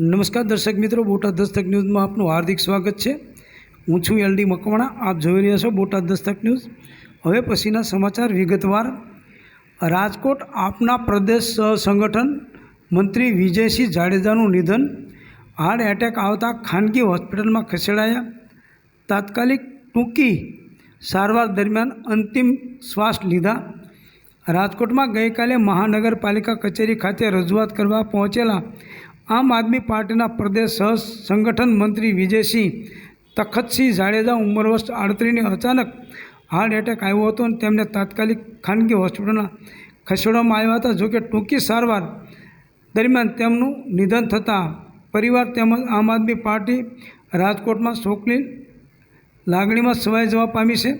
નમસ્કાર દર્શક મિત્રો, બોટાદ દસ્તક ન્યૂઝમાં આપનું હાર્દિક સ્વાગત છે. હું છું એલડી મકવાણા, આપ જોઈ રહ્યા છો બોટાદ દસ્તક ન્યૂઝ. હવે પછીના સમાચાર વિગતવાર. રાજકોટ આપના પ્રદેશ સંગઠન મંત્રી વિજયસિંહ જાડેજાનું નિધન. હાર્ટ એટેક આવતા ખાનગી હોસ્પિટલમાં ખસેડાયા. તાત્કાલિક ટૂંકી સારવાર દરમિયાન અંતિમ શ્વાસ લીધા. રાજકોટમાં ગઈકાલે મહાનગરપાલિકા કચેરી ખાતે રજૂઆત કરવા પહોંચેલા આમ આદમી પાર્ટીના પ્રદેશ સહ સંગઠન મંત્રી વિજયસિંહ તખતસિંહ જાડેજા ઉંમર વર્ષ આડત્રીસને અચાનક હાર્ટ એટેક આવ્યો હતો અને તેમને તાત્કાલિક ખાનગી હોસ્પિટલમાં ખસેડવામાં આવ્યા હતા. જોકે ટૂંકી સારવાર દરમિયાન તેમનું નિધન થતાં પરિવાર તેમજ આમ આદમી પાર્ટી રાજકોટમાં શોકની લાગણીમાં સવાઈ જવા પામી છે.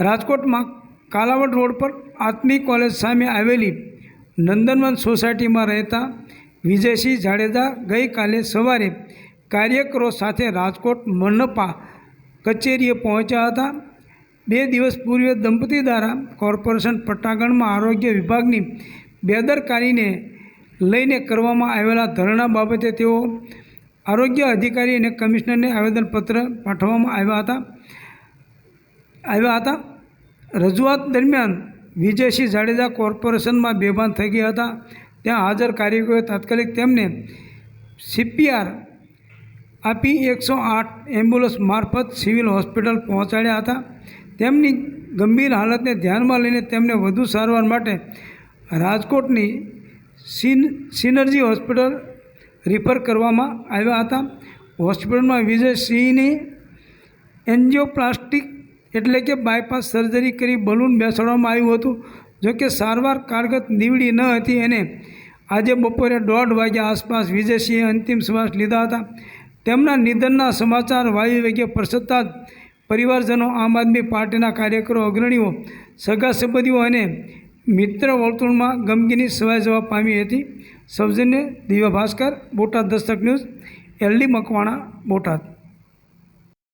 રાજકોટમાં કાલાવડ રોડ પર આત્મી કોલેજ સામે આવેલી નંદનવન સોસાયટીમાં રહેતા વિજયસિંહ જાડેજા ગઈકાલે સવારે કાર્યકરો સાથે રાજકોટ મનપા કચેરીએ પહોંચ્યા હતા. બે દિવસ પૂર્વે દંપતી દ્વારા કોર્પોરેશન પટ્ટાગણમાં આરોગ્ય વિભાગની બેદરકારીને લઈને કરવામાં આવેલા ધરણા બાબતે તેઓ આરોગ્ય અધિકારી અને કમિશનરને આવેદનપત્ર પાઠવવામાં આવ્યા હતા. આવ્યા હતા. રજૂઆત દરમિયાન વિજયસિંહ જાડેજા કોર્પોરેશનમાં બેભાન થઈ ગયા હતા. ત્યાં હાજર કાર્યકરોએ તાત્કાલિક તેમને સીપીઆર આપી એકસો આઠ એમ્બ્યુલન્સ મારફત સિવિલ હોસ્પિટલ પહોંચાડ્યા હતા. તેમની ગંભીર હાલતને ધ્યાનમાં લઈને તેમને વધુ સારવાર માટે રાજકોટની સિન, સિનર્જી હોસ્પિટલ રિફર કરવામાં આવ્યા હતા. હોસ્પિટલમાં વિજયસિંહની એન્જિયોપ્લાસ્ટિક એટલે કે બાયપાસ સર્જરી કરી બલૂન બેસાડવામાં આવ્યું હતું. જોકે સારવાર કારગત નીવડી ન હતી અને આજે બપોરે દોઢ વાગ્યા આસપાસ વિજયસિંહે અંતિમ શ્વાસ લીધા હતા. તેમના નિધનના સમાચાર વાયુ વેગે પ્રસરતા જ પરિવારજનો, આમ આદમી પાર્ટીના કાર્યકરો, અગ્રણીઓ, સગા સંબંધીઓ અને મિત્ર વર્તુળમાં ગમગીની સવાઈ જવા પામી હતી. સૌજન્ય દિવ્ય ભાસ્કર બોટાદ દસ્તક ન્યૂઝ, એલડી મકવાણા, બોટાદ.